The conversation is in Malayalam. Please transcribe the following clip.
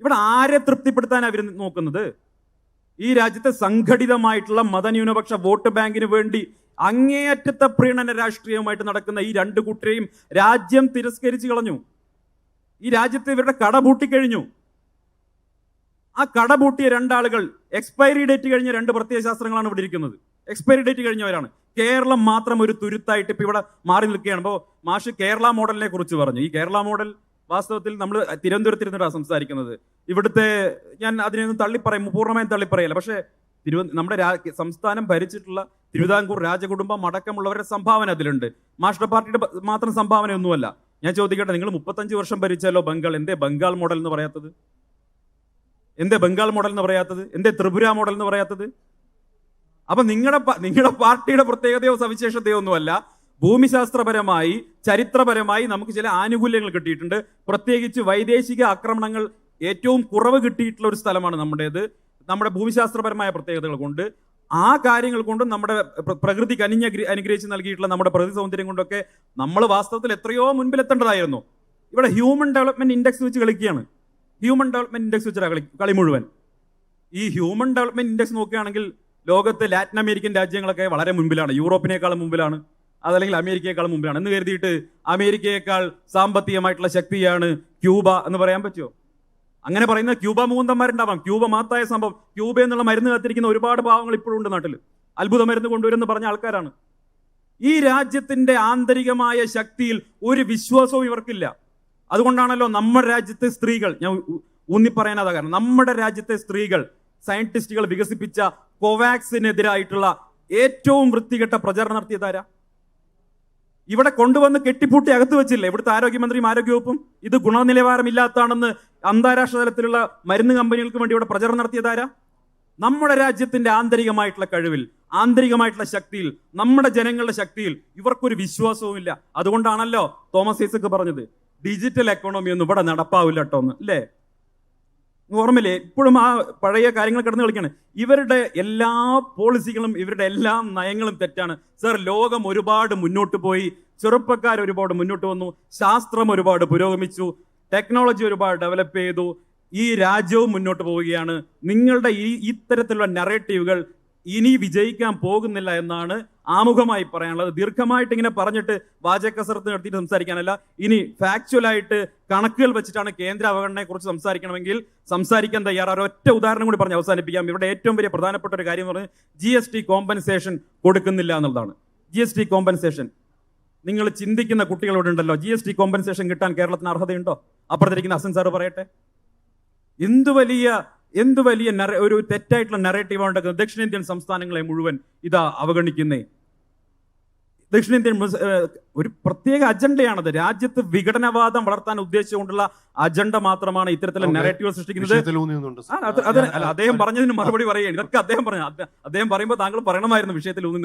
ഇവിടെ ആരെ തൃപ്തിപ്പെടുത്താൻ അവർ നോക്കുന്നത്? ഈ രാജ്യത്തെ സംഘടിതമായിട്ടുള്ള മതന്യൂനപക്ഷ വോട്ട് ബാങ്കിന് വേണ്ടി അങ്ങേയറ്റത്തെ പ്രീണന രാഷ്ട്രീയവുമായിട്ട് നടക്കുന്ന ഈ രണ്ട് കുട്ടിയെയും രാജ്യം തിരസ്കരിച്ചു കളഞ്ഞു. ഈ രാജ്യത്തെ ഇവരുടെ കട പൂട്ടിക്കഴിഞ്ഞു. ആ കട പൂട്ടിയ രണ്ടാളുകൾ എക്സ്പയറി ഡേറ്റ് കഴിഞ്ഞ രണ്ട് പ്രത്യയശാസ്ത്രങ്ങളാണ് ഇവിടെ ഇരിക്കുന്നത്. Expiry date കഴിഞ്ഞവരാണ്. കേരളം മാത്രം ഒരു തുരുത്തായിട്ട് ഇപ്പൊ ഇവിടെ മാറി നിൽക്കുകയാണ്. അപ്പോൾ മാഷ് കേരള മോഡലിനെ കുറിച്ച് പറഞ്ഞു. ഈ കേരള മോഡൽ വാസ്തവത്തിൽ നമ്മൾ തിരുവനന്തപുരത്തിരുന്നിട്ടാണ് സംസാരിക്കുന്നത്. ഇവിടുത്തെ ഞാൻ അതിനെയൊന്നും തള്ളിപ്പറയും പൂർണമായും തള്ളിപ്പറയില്ല. പക്ഷേ തിരുവ നമ്മുടെ സംസ്ഥാനം ഭരിച്ചിട്ടുള്ള തിരുവിതാംകൂർ രാജകുടുംബം അടക്കമുള്ളവരുടെ സംഭാവന അതിലുണ്ട്. മാസ്റ്റർ പാർട്ടിയുടെ മാത്രം സംഭാവനയൊന്നുമല്ല. ഞാൻ ചോദിക്കട്ടെ നിങ്ങൾ മുപ്പത്തഞ്ച് വർഷം ഭരിച്ചാലോ ബംഗാൾ? എന്തേ ബംഗാൾ മോഡൽ എന്ന് പറയാത്തത്? എന്തേ ബംഗാൾ മോഡൽ എന്ന് പറയാത്തത്? എന്തേ ത്രിപുര മോഡൽ എന്ന് പറയാത്തത്? അപ്പൊ നിങ്ങളുടെ നിങ്ങളുടെ പാർട്ടിയുടെ പ്രത്യേകതയോ സവിശേഷതയോ ഒന്നുമല്ല. ഭൂമിശാസ്ത്രപരമായി ചരിത്രപരമായി നമുക്ക് ചില ആനുകൂല്യങ്ങൾ കിട്ടിയിട്ടുണ്ട്. പ്രത്യേകിച്ച് വൈദേശിക ആക്രമണങ്ങൾ ഏറ്റവും കുറവ് കിട്ടിയിട്ടുള്ള ഒരു സ്ഥലമാണ് നമ്മുടേത്. നമ്മുടെ ഭൂമിശാസ്ത്രപരമായ പ്രത്യേകതകൾ കൊണ്ട്. ആ കാര്യങ്ങൾ കൊണ്ടും നമ്മുടെ പ്രകൃതിക്ക് പ്രകൃതി കനിഞ്ഞ അനുഗ്രഹിച്ച് നൽകിയിട്ടുള്ള നമ്മുടെ പ്രകൃതി സൗന്ദര്യം കൊണ്ടൊക്കെ നമ്മൾ വാസ്തവത്തിൽ എത്രയോ മുൻപിലെത്തേണ്ടതായിരുന്നു. ഇവിടെ ഹ്യൂമൻ ഡെവലപ്മെന്റ് ഇൻഡെക്സ് വെച്ച് കളിക്കുകയാണ്. ഹ്യൂമൻ ഡെവലപ്മെന്റ് ഇൻഡെക്സ് വെച്ചാണ് കളി കളി മുഴുവൻ. ഈ ഹ്യൂമൻ ഡെവലപ്മെന്റ് ഇൻഡെക്സ് നോക്കുകയാണെങ്കിൽ ലോകത്ത് ലാറ്റിൻ അമേരിക്കൻ രാജ്യങ്ങളൊക്കെ വളരെ മുൻപിലാണ്. യൂറോപ്പിനേക്കാളും മുമ്പിലാണ് അതല്ലെങ്കിൽ അമേരിക്കയെക്കാൾ മുമ്പിലാണ് എന്ന് കരുതിയിട്ട് അമേരിക്കയേക്കാൾ സാമ്പത്തികമായിട്ടുള്ള ശക്തിയാണ് ക്യൂബ എന്ന് പറയാൻ പറ്റുമോ? അങ്ങനെ പറയുന്ന ക്യൂബ മൂന്തന്മാരുണ്ടാവാം ക്യൂബ മാത്തായ സംഭവം. ക്യൂബ എന്നുള്ള മരുന്ന് കാത്തിരിക്കുന്ന ഒരുപാട് ഇപ്പോഴും ഉണ്ട് നാട്ടിൽ അത്ഭുത മരുന്ന് കൊണ്ടുവരുമെന്ന് പറഞ്ഞ ആൾക്കാരാണ്. ഈ രാജ്യത്തിന്റെ ആന്തരികമായ ശക്തിയിൽ ഒരു വിശ്വാസവും ഇവർക്കില്ല. അതുകൊണ്ടാണല്ലോ നമ്മുടെ രാജ്യത്തെ സ്ത്രീകൾ ഞാൻ ഉ- ഊന്നി പറയാൻ കാരണം നമ്മുടെ രാജ്യത്തെ സ്ത്രീകൾ സയന്റിസ്റ്റുകൾ വികസിപ്പിച്ച കോവാക്സിനെതിരായിട്ടുള്ള ഏറ്റവും വൃത്തികെട്ട പ്രചരണം നടത്തിയതാരാ ഇവിടെ കൊണ്ടുവന്ന് കെട്ടിപ്പൂട്ടി അകത്ത് വെച്ചില്ലേ? ഇവിടുത്തെ ആരോഗ്യമന്ത്രിയും ആരോഗ്യവകുപ്പും ഇത് ഗുണനിലവാരമില്ലാത്തതാണെന്ന് അന്താരാഷ്ട്ര തലത്തിലുള്ള മരുന്ന് കമ്പനികൾക്ക് വേണ്ടി ഇവിടെ പ്രചരണം നടത്തിയതാരാ? നമ്മുടെ രാജ്യത്തിന്റെ ആന്തരികമായിട്ടുള്ള കഴിവിൽ ആന്തരികമായിട്ടുള്ള ശക്തിയിൽ നമ്മുടെ ജനങ്ങളുടെ ശക്തിയിൽ ഇവർക്കൊരു വിശ്വാസവുമില്ല. അതുകൊണ്ടാണല്ലോ തോമസ് ഐസക്ക് പറഞ്ഞത് ഡിജിറ്റൽ എക്കോണമി ഒന്നും ഇവിടെ നടപ്പാവില്ല കേട്ടോ അല്ലേ? ഓർമ്മയില്ലേ ഇപ്പോഴും ആ പഴയ കാര്യങ്ങൾ കിടന്ന് കളിക്കാണ്. ഇവരുടെ എല്ലാ പോളിസികളും ഇവരുടെ എല്ലാ നയങ്ങളും തെറ്റാണ്. സർ ലോകം ഒരുപാട് മുന്നോട്ട് പോയി. ചെറുപ്പക്കാർ ഒരുപാട് മുന്നോട്ട് വന്നു. ശാസ്ത്രം ഒരുപാട് പുരോഗമിച്ചു. ടെക്നോളജി ഒരുപാട് ഡെവലപ്പ് ചെയ്തു. ഈ രാജ്യവും മുന്നോട്ട് പോവുകയാണ്. നിങ്ങളുടെ ഈ ഇത്തരത്തിലുള്ള നെറേറ്റീവുകൾ ഇനി വിജയിക്കാൻ പോകുന്നില്ല എന്നാണ് ആമുഖമായി പറയാനുള്ളത്. ദീർഘമായിട്ട് ഇങ്ങനെ പറഞ്ഞിട്ട് വാചകസരത്ത് നടത്തിയിട്ട് സംസാരിക്കാനല്ല. ഇനി ഫാക്ച്വലായിട്ട് കണക്കുകൾ വെച്ചിട്ടാണ് കേന്ദ്ര അവഗണനയെ കുറിച്ച് സംസാരിക്കണമെങ്കിൽ സംസാരിക്കാൻ തയ്യാറാണ് ഒറ്റ ഉദാഹരണം കൂടി പറഞ്ഞ് അവസാനിപ്പിക്കാം. ഇവിടെ ഏറ്റവും വലിയ പ്രധാനപ്പെട്ട ഒരു കാര്യം എന്ന് പറഞ്ഞാൽ ജി എസ് ടി കോമ്പൻസേഷൻ കൊടുക്കുന്നില്ല എന്നുള്ളതാണ്. ജി എസ് ടി കോമ്പൻസേഷൻ നിങ്ങൾ ചിന്തിക്കുന്ന കുട്ടികളോട് ഉണ്ടല്ലോ. ജി എസ് ടി കോമ്പൻസേഷൻ കിട്ടാൻ കേരളത്തിന് അർഹതയുണ്ടോ? അപ്പുറത്തിരിക്കുന്ന അസൻ സാറ് പറയട്ടെ. എന്ത് വലിയ എന്ത് വലിയ ഒരു തെറ്റായിട്ടുള്ള നെറേറ്റീവ് ഉണ്ടാക്കുന്നത് ദക്ഷിണേന്ത്യൻ സംസ്ഥാനങ്ങളെ മുഴുവൻ ഇതാ അവഗണിക്കുന്നേ. ദക്ഷിണേന്ത്യൻ ഒരു പ്രത്യേക അജണ്ടയാണത്. രാജ്യത്ത് വിഘടനവാദം വളർത്താൻ ഉദ്ദേശിച്ചുകൊണ്ടുള്ള അജണ്ട മാത്രമാണ് ഇത്തരത്തിലുള്ള. നെറേറ്റീവ് സൃഷ്ടിക്കുന്നത്. അദ്ദേഹം പറഞ്ഞതിന് മറുപടി പറയുകയാണ്. ഇതൊക്കെ അദ്ദേഹം പറഞ്ഞു അദ്ദേഹം പറയുമ്പോൾ താങ്കൾ പറയണമായിരുന്നു വിഷയത്തിൽ ഊന്നി